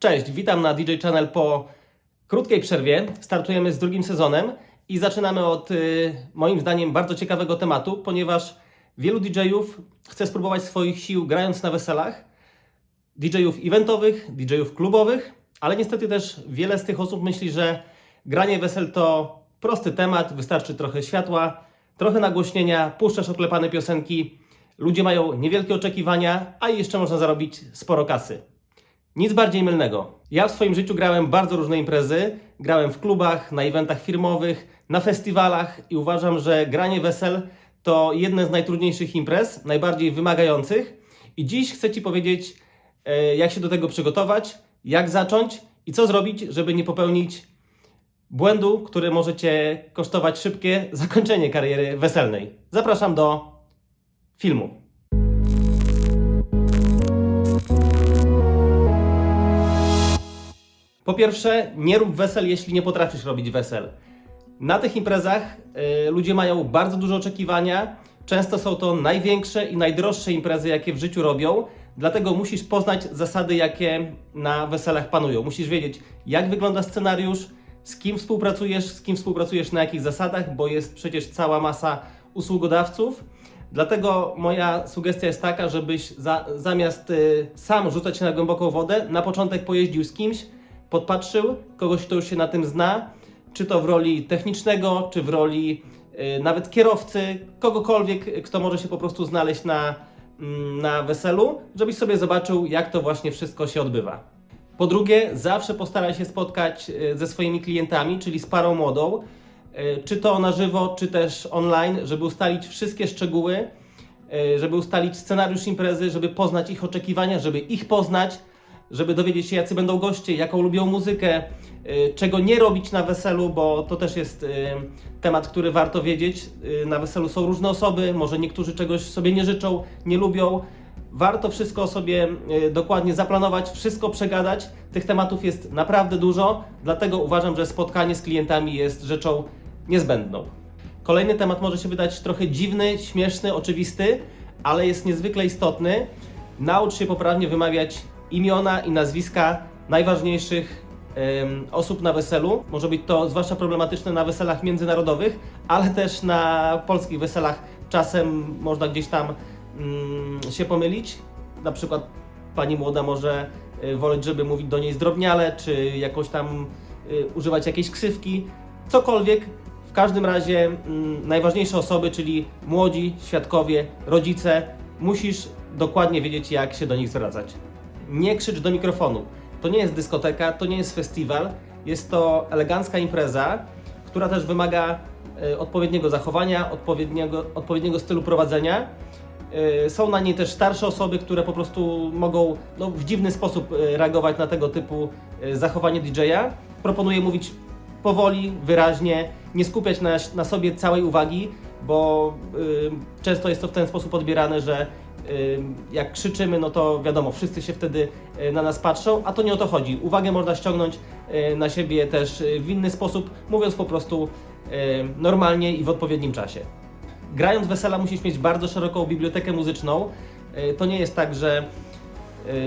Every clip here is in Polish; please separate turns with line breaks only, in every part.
Cześć, witam na DJ Channel po krótkiej przerwie. Startujemy z drugim sezonem i zaczynamy od y, moim zdaniem bardzo ciekawego tematu, ponieważ wielu DJ-ów chce spróbować swoich sił grając na weselach. DJ-ów eventowych, DJ-ów klubowych, ale niestety też wiele z tych osób myśli, że granie wesel to prosty temat, wystarczy trochę światła, trochę nagłośnienia, puszczasz oklepane piosenki, ludzie mają niewielkie oczekiwania, a jeszcze można zarobić sporo kasy. Nic bardziej mylnego. Ja w swoim życiu grałem bardzo różne imprezy. Grałem w klubach, na eventach firmowych, na festiwalach i uważam, że granie wesel to jedne z najtrudniejszych imprez, najbardziej wymagających. I dziś chcę Ci powiedzieć, e, jak się do tego przygotować, jak zacząć i co zrobić, żeby nie popełnić błędu, który może Cię kosztować szybkie zakończenie kariery weselnej. Zapraszam do filmu. Po pierwsze, nie rób wesel, jeśli nie potrafisz robić wesel. Na tych imprezach y, ludzie mają bardzo duże oczekiwania. Często są to największe i najdroższe imprezy, jakie w życiu robią. Dlatego musisz poznać zasady, jakie na weselach panują. Musisz wiedzieć, jak wygląda scenariusz, z kim współpracujesz, z kim współpracujesz na jakich zasadach, bo jest przecież cała masa usługodawców. Dlatego moja sugestia jest taka, żebyś za, zamiast y, sam rzucać się na głęboką wodę, na początek pojeździł z kimś, podpatrzył kogoś, kto już się na tym zna, czy to w roli technicznego, czy w roli y, nawet kierowcy, kogokolwiek, kto może się po prostu znaleźć na, mm, na weselu, żebyś sobie zobaczył, jak to właśnie wszystko się odbywa. Po drugie, zawsze postaraj się spotkać y, ze swoimi klientami, czyli z parą młodą, y, czy to na żywo, czy też online, żeby ustalić wszystkie szczegóły, y, żeby ustalić scenariusz imprezy, żeby poznać ich oczekiwania, żeby ich poznać, żeby dowiedzieć się, jacy będą goście, jaką lubią muzykę, y, czego nie robić na weselu, bo to też jest y, temat, który warto wiedzieć. Y, Na weselu są różne osoby, może niektórzy czegoś sobie nie życzą, nie lubią. Warto wszystko sobie dokładnie zaplanować, wszystko przegadać. Tych tematów jest naprawdę dużo, dlatego uważam, że spotkanie z klientami jest rzeczą niezbędną. Kolejny temat może się wydać trochę dziwny, śmieszny, oczywisty, ale jest niezwykle istotny. Naucz się poprawnie wymawiać imiona i nazwiska najważniejszych em, osób na weselu. Może być to zwłaszcza problematyczne na weselach międzynarodowych, ale też na polskich weselach czasem można gdzieś tam mm, się pomylić. Na przykład pani młoda może y, żeby mówić do niej zdrobniale, czy jakoś tam y, używać jakiejś ksywki. Cokolwiek. W każdym razie mm, najważniejsze osoby, czyli młodzi, świadkowie, rodzice, musisz dokładnie wiedzieć, jak się do nich zwracać. Nie krzycz do mikrofonu. To nie jest dyskoteka, to nie jest festiwal. Jest to elegancka impreza, która też wymaga e, odpowiedniego zachowania, odpowiedniego, odpowiedniego stylu prowadzenia. E, Są na niej też starsze osoby, które po prostu mogą no, w dziwny sposób e, reagować na tego typu zachowanie DJ-a. Proponuję mówić powoli, wyraźnie, nie skupiać na, na sobie całej uwagi, bo y, często jest to w ten sposób odbierane, że jak krzyczymy, no to wiadomo, wszyscy się wtedy y, na nas patrzą, a to nie o to chodzi. Uwagę można ściągnąć y, na siebie też y, w inny sposób, mówiąc po prostu normalnie i w odpowiednim czasie. Grając wesela musisz mieć bardzo szeroką bibliotekę muzyczną. To nie jest tak, że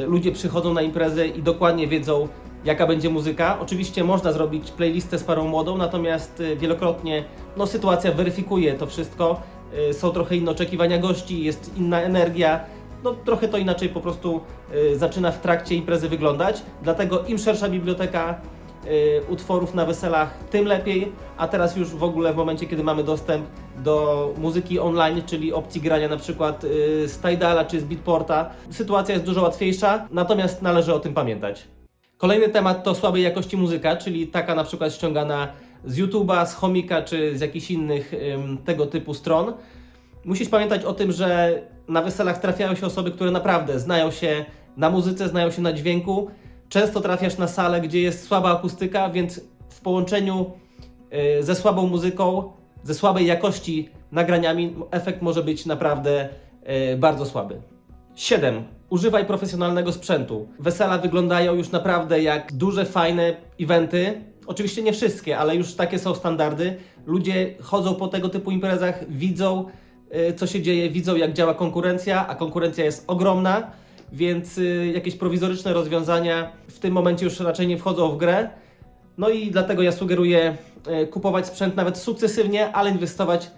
ludzie przychodzą na imprezę i dokładnie wiedzą, jaka będzie muzyka. Oczywiście można zrobić playlistę z parą młodą, natomiast wielokrotnie no, sytuacja weryfikuje to wszystko. Y, Są trochę inne oczekiwania gości, jest inna energia. No, trochę to inaczej po prostu y, zaczyna w trakcie imprezy wyglądać. Dlatego im szersza biblioteka y, utworów na weselach, tym lepiej. A teraz już w ogóle w momencie, kiedy mamy dostęp do muzyki online, czyli opcji grania na przykład z Tidala czy z Beatporta, sytuacja jest dużo łatwiejsza, natomiast należy o tym pamiętać. Kolejny temat to słabej jakości muzyka, czyli taka na przykład ściągana z YouTube'a, z Chomika czy z jakichś innych tego typu stron. Musisz pamiętać o tym, że na weselach trafiają się osoby, które naprawdę znają się na muzyce, znają się na dźwięku. Często trafiasz na salę, gdzie jest słaba akustyka, więc w połączeniu y, ze słabą muzyką, ze słabej jakości nagraniami, efekt może być naprawdę y, bardzo słaby. 7. Używaj profesjonalnego sprzętu. Wesela wyglądają już naprawdę jak duże, fajne eventy. Oczywiście nie wszystkie, ale już takie są standardy. Ludzie chodzą po tego typu imprezach, widzą y, co się dzieje, widzą jak działa konkurencja, a konkurencja jest ogromna. więc y, jakieś prowizoryczne rozwiązania w tym momencie już raczej nie wchodzą w grę. No i dlatego ja sugeruję y, kupować sprzęt nawet sukcesywnie, ale inwestować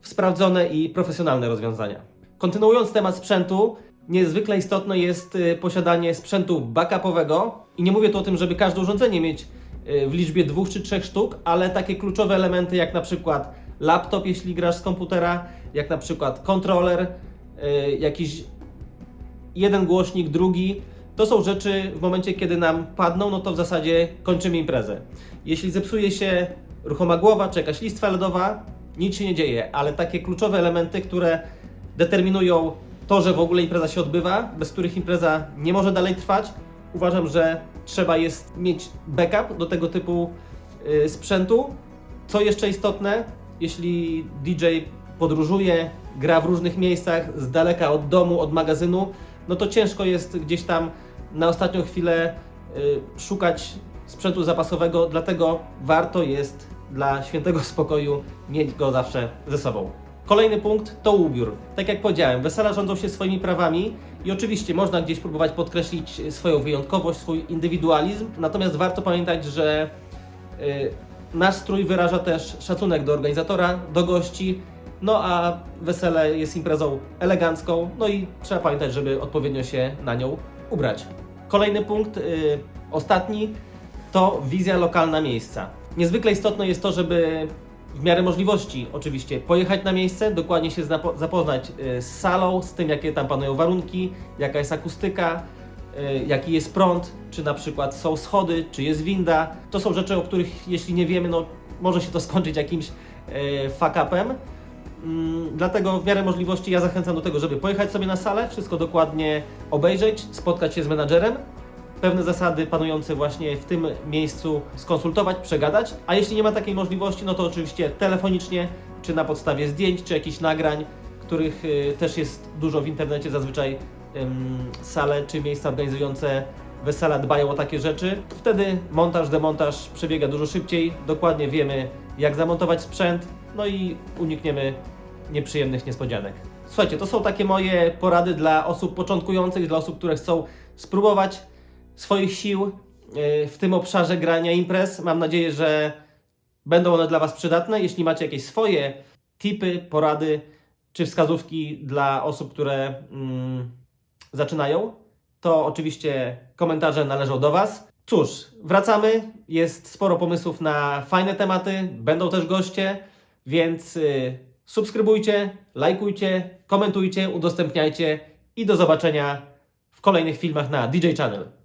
w sprawdzone i profesjonalne rozwiązania. Kontynuując temat sprzętu, niezwykle istotne jest posiadanie sprzętu backupowego i nie mówię tu o tym, żeby każde urządzenie mieć w liczbie dwóch czy trzech sztuk, ale takie kluczowe elementy jak na przykład laptop, jeśli grasz z komputera, jak na przykład kontroler, y, jakiś jeden głośnik, drugi. To są rzeczy w momencie, kiedy nam padną, no to w zasadzie kończymy imprezę. Jeśli zepsuje się ruchoma głowa czy jakaś listwa LEDowa, nic się nie dzieje, ale takie kluczowe elementy, które determinują to, że w ogóle impreza się odbywa, bez których impreza nie może dalej trwać, uważam, że trzeba jest mieć backup do tego typu y, sprzętu. Co jeszcze istotne, jeśli DJ podróżuje, gra w różnych miejscach, z daleka od domu, od magazynu, no to ciężko jest gdzieś tam na ostatnią chwilę y, szukać sprzętu zapasowego, dlatego warto jest dla świętego spokoju mieć go zawsze ze sobą. Kolejny punkt to ubiór. Tak jak powiedziałem, wesela rządzą się swoimi prawami i oczywiście można gdzieś próbować podkreślić swoją wyjątkowość, swój indywidualizm, natomiast warto pamiętać, że y, nasz strój wyraża też szacunek do organizatora, do gości, no a wesele jest imprezą elegancką, no i trzeba pamiętać, żeby odpowiednio się na nią ubrać. Kolejny punkt, y, ostatni, to wizja lokalna miejsca. Niezwykle istotne jest to, żeby w miarę możliwości oczywiście pojechać na miejsce, dokładnie się zapo- zapoznać y, z salą, z tym jakie tam panują warunki, jaka jest akustyka, y, jaki jest prąd, czy na przykład są schody, czy jest winda. To są rzeczy, o których jeśli nie wiemy, no może się to skończyć jakimś y, fuck upem. Mm, Dlatego w miarę możliwości ja zachęcam do tego, żeby pojechać sobie na salę, wszystko dokładnie obejrzeć, spotkać się z menadżerem, pewne zasady panujące właśnie w tym miejscu skonsultować, przegadać, a jeśli nie ma takiej możliwości, no to oczywiście telefonicznie, czy na podstawie zdjęć, czy jakichś nagrań, których y, też jest dużo w internecie, zazwyczaj sale czy miejsca organizujące wesela dbają o takie rzeczy. Wtedy montaż, demontaż przebiega dużo szybciej, dokładnie wiemy jak zamontować sprzęt, no i unikniemy nieprzyjemnych niespodzianek. Słuchajcie, to są takie moje porady dla osób początkujących, dla osób, które chcą spróbować swoich sił yy, w tym obszarze grania imprez. Mam nadzieję, że będą one dla Was przydatne. Jeśli macie jakieś swoje tipy, porady czy wskazówki dla osób, które mm, zaczynają, to oczywiście komentarze należą do Was. Cóż, wracamy. Jest sporo pomysłów na fajne tematy, będą też goście, więc y, subskrybujcie, lajkujcie, komentujcie, udostępniajcie i do zobaczenia w kolejnych filmach na DJ Channel.